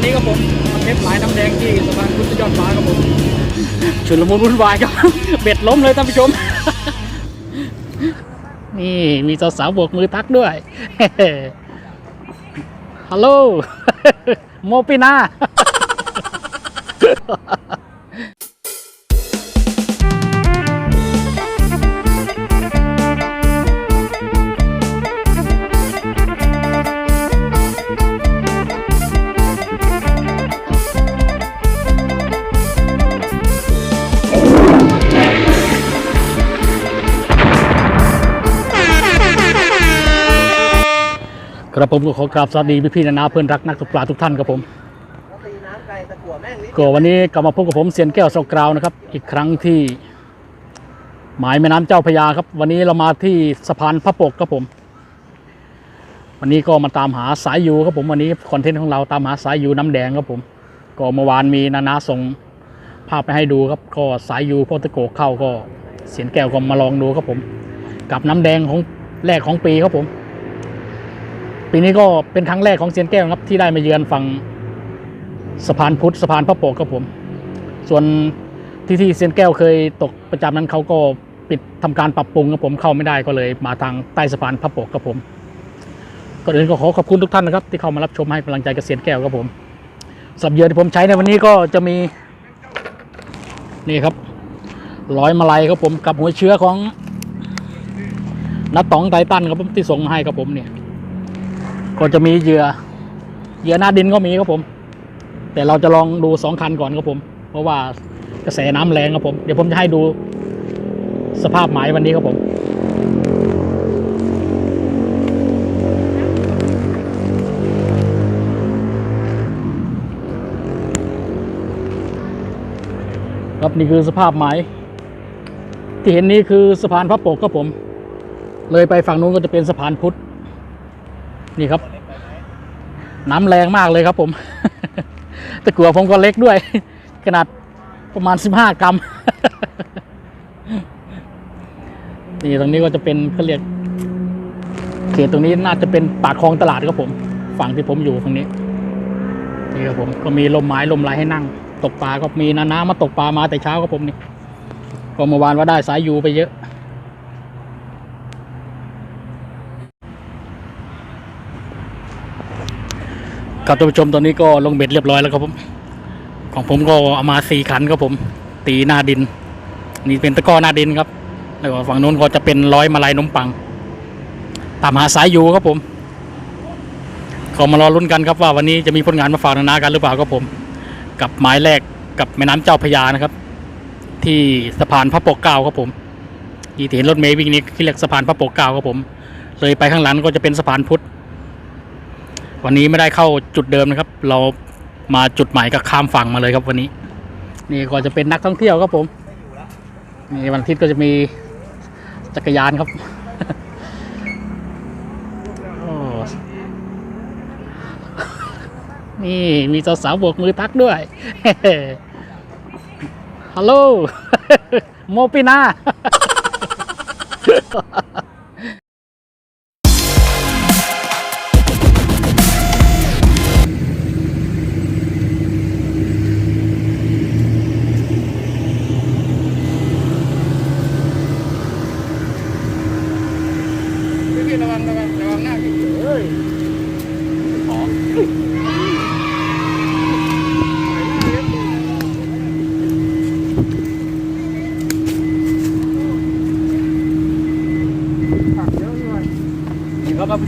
ันนี้ครับผมเทปหลายน้ำแดงที่สะพานพุทธยอดฟ้าครับผมชุนละมุนวุ่นวายครับ เบ็ดล้มเลยท่านผู้ชม นี่มีสาวๆบวกมือทักด้วยฮัลโหลโมปินา กระผมก็ขอกราบสวัสดีพี่ๆนานาเพื่อนรักนักตกปลาทุกท่านครับผมตีน้ำไกลตะกั่วแม่งนิดก็วันนี้กลับมาพบกับผมเซียนแก้วสกราวนะครับ อีกครั้งที่หมายแม่น้ำเจ้าพระยาครับ วันนี้เรามาที่สะพานพระปกครับผม วันนี้ก็มาตามหาสายยูครับผมวันนี้คอนเทนต์ของเราตามหาสายยูน้ำแดงครับผม ก็เมื่อวานมีนานาส่งภาพไปให้ดูครับก็สายยูโพตะโกเข้าก็เสียนแก้วก็มาลองดูครับผม กับน้ำแดงของแรกของปีครับผม ปีนี้ก็เป็นครั้งแรกของเซียนแก้วครับ ที่ได้มาเยือนฝั่งสะพานพุทธสะพานพระโปกครับผม ส่วนที่ที่เซียนแก้วเคยตกประจำนั้นเขาก็ปิดทำการปรับปรุงครับผมเข้าไม่ได้ก็เลยมาทางใต้สะพานพระโปกครับผมก่อนอื่นก็ขอขอบคุณทุกท่านนะครับ ที่เข้ามารับชมให้กำลังใจกับเซียนแก้วครับผมสับเยือที่ผมใช้ในวันนี้ก็จะมีนี่ครับร้อยมาลัยครับผมกับหัวเชื้อของนัดตองไททันครับผมที่ส่งมาให้ครับผมเนี่ย ก็จะมีเหยื่อเหยื่อหน้าดินก็มีครับผม แต่เราจะลองดูสองคันก่อนครับผม เพราะว่ากระแสน้ำแรงครับผม เดี๋ยวผมจะให้ดูสภาพหมายวันนี้ครับผมครับนี่คือสภาพหมายที่เห็นนี้คือสะพานพระปกครับผม เลยไปฝั่งนู้นก็จะเป็นสะพานพุทธ นี่ครับ น้ำแรงมากเลยครับผม ตะกั่วผมก็เล็กด้วย ขนาดประมาณ 15 กรัม นี่ตรงนี้ก็จะเป็นเขาเรียกเขตตรงนี้น่าจะเป็นปากคลองตลาดครับผม ฝั่งที่ผมอยู่ตรงนี้ นี่ครับผมก็มีลมไม้ลมไรให้นั่ง ตกปลาก็มีนานามาตกปลามาแต่เช้าครับผมนี่ก็เมื่อวานว่าได้สายยูไปเยอะ ครับท่านผู้ชมตอนนี้ก็ลงเบ็ดเรียบร้อยแล้วครับผม ของผมก็เอามาสี่ขันครับผม ตีหน้าดิน นี่เป็นตะก้อหน้าดินครับ แล้วก็ฝั่งนู้นก็จะเป็นร้อยมาลายนมปัง ตามหาสายอยู่ครับผมก็มารอลุ้นกันครับว่าวันนี้จะมีผลงานมาฝากนานากันหรือเปล่าครับผม กับหมายแรกกับแม่น้ำเจ้าพระยานะครับ ที่สะพานพระปกเกล้าครับผมที่เห็นรถเมย์วิ่งนี้ที่เรียกสะพานพระปกเกล้าครับผม เลยไปข้างหลังก็จะเป็นสะพานพุทธ วันนี้ไม่ได้เข้าจุดเดิมนะครับ เรามาจุดใหมายก็ข้ามฝั่งมาเลยครับวันนี้ นี่ก็จะเป็นนักท่องเที่ยวครับผมนี่วันอาทิตย์ก็จะมีจักรยานครับนี่มีสาวๆโบกมือทักด้วยฮัลโหลโมปินา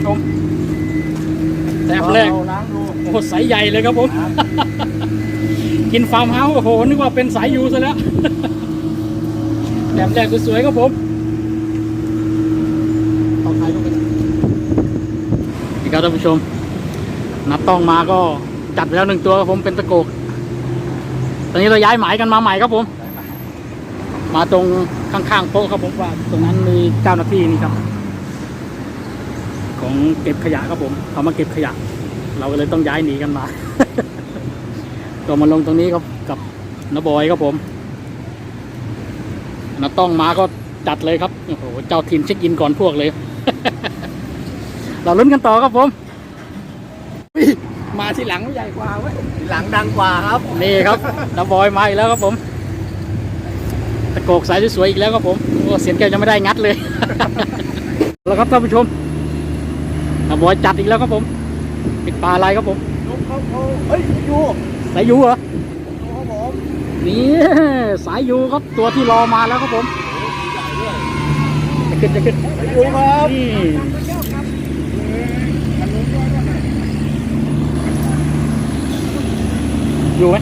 ชมแซ่บแรกเราล้างดูโอ้โหสายใหญ่เลยครับผม กินฟาร์มเฮาส์โอ้โหนึกว่าเป็นสายยูซะแล้วแบบแรกสวยๆครับผมต่อท้ายก็เป็นนี่ครับท่านผู้ชม นับต้องมาก็จัดไปแล้วหนึ่งตัวครับผมเป็นตะโกก ตอนนี้เราย้ายหมายกันมาใหม่ครับผม มาตรงข้างๆโป๊ะครับผมว่าตรงนั้นมีเจ้าหน้าที่นี่ครับ ของเก็บขยะครับผมเขามาเก็บขยะ เราก็เลยต้องย้ายหนีกันมา ก็มาลงตรงนี้ครับกับนบอยครับผมนาต้องมาก็จัดเลยครับโอ้โหเจ้าทีมเช็คอินก่อนพวกเลย เราลุ้นกันต่อครับผมมาทีหลังไม่ใหญ่กว่าเว้ยหลังดังกว่าครับ นี่ครับนบอยมาอีกแล้วครับผมโกกสายสวยๆอีกแล้วครับผมโอ้เสียงแก้วยังไม่ได้งัดเลย แล้วครับท่านผู้ชม ตาบอยจัดอีกแล้วครับผมปิดปลาอะไรครับผมลูกเขาเขาเฮ้ยอยู่สายยูเหรอดูครับผมนี่สายยูครับตัวที่รอมาแล้วครับผมจะขึ้นจะขึ้นอยู่ครับนี่อยู่ไหม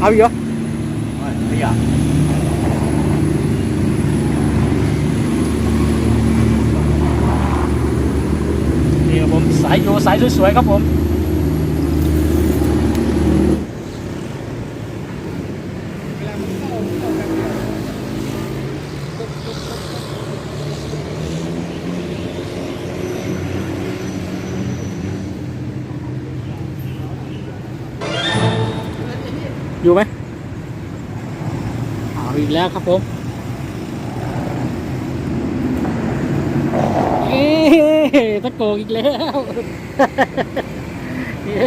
เอาอีกเหรอไม่อยาก นี่ครับผมสายยูสายสวยๆครับผมอยู่ไหมเอาอีกแล้วครับผมเอ๊ะ ตะโกกอีกแล้ว เย้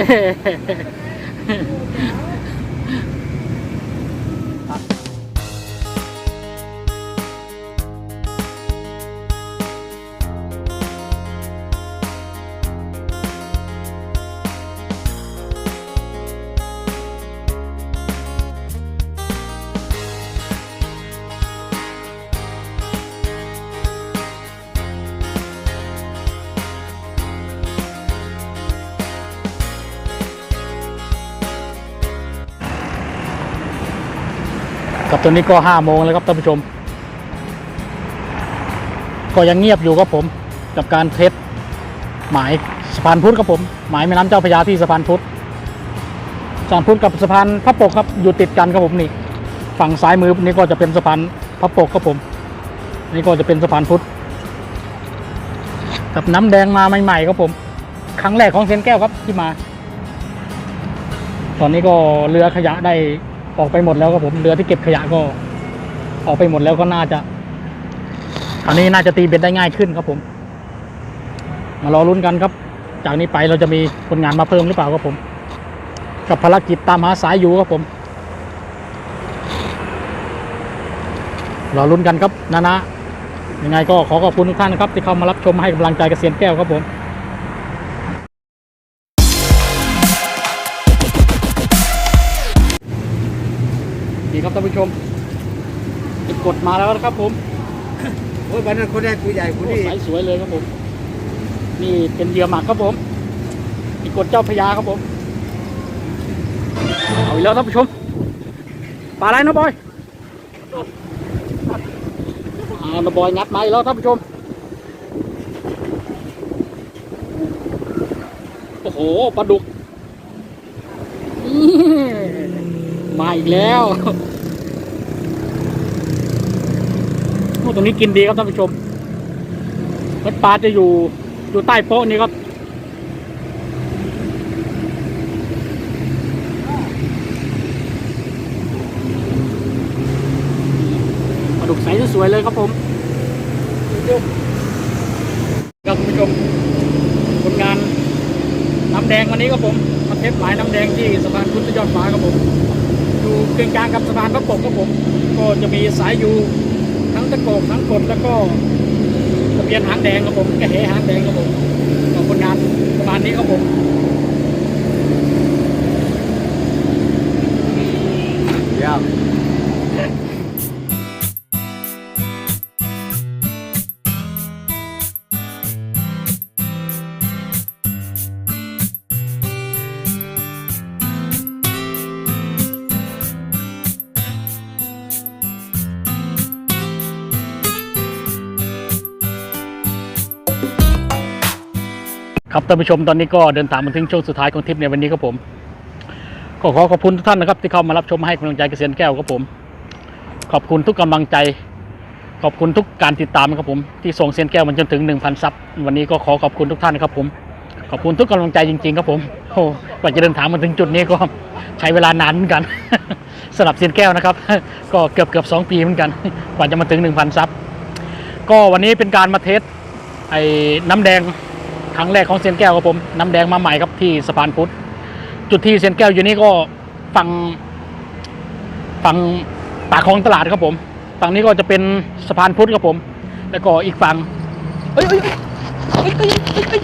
ตอนนี้ก็ห้าโมงแล้วครับท่านผู้ชม ก็ยังเงียบอยู่ครับผม กับการเทสหมายสะพานพุทธครับผม หมายแม่น้ำเจ้าพระยาที่สะพานพุทธสะพานพุทธกับสะพานพระปกครับอยู่ติดกันครับผมนี่ ฝั่งซ้ายมือนี่ก็จะเป็นสะพานพระปกครับผม นี่ก็จะเป็นสะพานพุทธกับน้ำแดงมาใหม่ๆครับผม ครั้งแรกของเซนแก้วครับที่มา ตอนนี้ก็เรือขยะได้ ออกไปหมดแล้วครับผมเรือที่เก็บขยะก็ ออกไปหมดแล้วก็น่าจะอันนี้น่าจะตีเบ็ดได้ง่ายขึ้นครับผม มารอลุ้นกันครับ จากนี้ไปเราจะมีผลงานมาเพิ่มหรือเปล่าครับผม กับภารกิจตามหาสายอยู่ครับผมรอลุ้นกันครับนานะยังไงก็ขอขอบคุณทุกท่านนะครับที่เข้ามารับชมให้กำลังใจเกษียณแก้วครับผม ท่านผู้ชมติดกดมาแล้วนะครับผมโอ้ยวันนั้นคนแรกตัวใหญ่คนโอ้นี้สายสวยเลยครับผม นี่เป็นเหยื่อหมักครับผมติดกดเจ้าพญาครับผม เอาอีกแล้วท่านผู้ชมปลาอะไรนะบอยอ่านะบอยงัดมาอีกแล้วท่านผู้ชม โอ้โหปลาดุกนี่มาอีกแล้วโอ้ ตรงนี้กินดีครับท่านผู้ชมรถปลาจะอยู่อยู่ใต้โป๊ะนี้ครับปลาดุกใสสวยเลยครับผมครับคุณผู้ชมผลงานน้ำแดงวันนี้ครับผมมาเทปหมายน้ำแดงที่สะพานพุทธยอดฟ้าครับผมอยู่กึ่งกลางกับสะพานพระปกครับผม ก็จะมีสายอยู่ ตะโกกทั้งกดแล้วก็ทะเบียนหางแดงครับผมกระเหหางแดงครับผมของคนงานประมาณนี้ครับผมเยี่ยม ครับท่านผู้ชมตอนนี้ก็เดินทางมาถึงช่วงสุดท้ายของทริปในวันนี้ครับผม ก็ขอขอบคุณทุกท่านนะครับ ที่เข้ามารับชมให้กำลังใจเกษียณแก้วครับผม ขอบคุณทุกกำลังใจ ขอบคุณทุกการติดตามครับผม ที่ส่งเซียนแก้วมันจนถึง 1,000ซับวันนี้ก็ขอขอบคุณทุกท่านครับผม ขอบคุณทุกกำลังใจจริงๆครับผมโอ้กว่าจะเดินทางมาถึงจุดนี้ก็ใช้เวลานานเหมือนกันสำหรับเซียนแก้วนะครับ ก็เกือบเกือบสองปีเหมือนกัน กว่าจะมาถึง 1,000ซับก็วันนี้เป็นการมาเทสไอ้น้ำแดง ครั้งแรกของเซียนแก้วครับผมน้ำแดงมาใหม่ครับที่สะพานพุทธจุดที่เซียนแก้วอยู่นี่ก็ฝั่งฝั่งปากคลองตลาดครับผม ฝั่งนี้ก็จะเป็นสะพานพุทธครับผม แล้วก็อีกฝั่งเอ้ยเอ้ยเอ้ยเอ้ยเอ้ยเอ้ย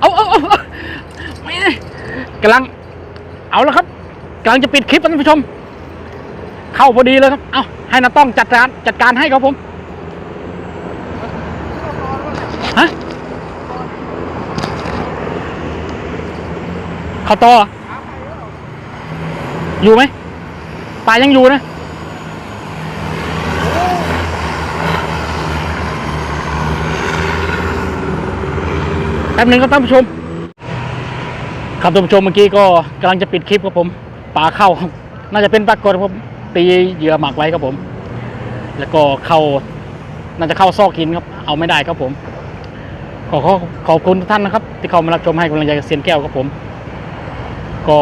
เอาเอาเอาไม่กำลัง เอาแล้วครับกำลังจะปิดคลิปท่านผู้ชม เข้าพอดีเลยครับ เอาให้น้าต้องจัดการจัดการให้ครับผม เข้าตออยู่ไหมปลายังอยู่นะแป๊บหนึงครับท่านผู้ชม ครับท่านผู้ชมเมื่อกี้ก็กำลังจะปิดคลิปครับผมปลาเข้า น่าจะเป็นปลากดครับผมตีเหยื่อหมักไว้ครับผม แล้วก็เข้าน่าจะเข้าซอกหินครับ เอาไม่ได้ครับผม ขอขอขอบคุณทุกท่านนะครับ ที่เข้ามารับชมให้กำลังใจกับเซียนแก้วครับผม ก็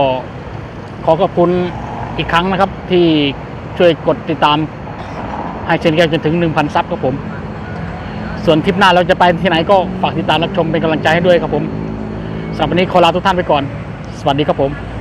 ขอขอบคุณอีกครั้งนะครับ ที่ช่วยกดติดตามให้เชนแก้วจนถึง 1,000 ซับครับผม ส่วนทริปหน้าเราจะไปที่ไหนก็ฝากติดตามรับชมเป็นกำลังใจให้ด้วยครับผมสำหรับวันนี้ขอลาทุกท่านไปก่อน สวัสดีครับผม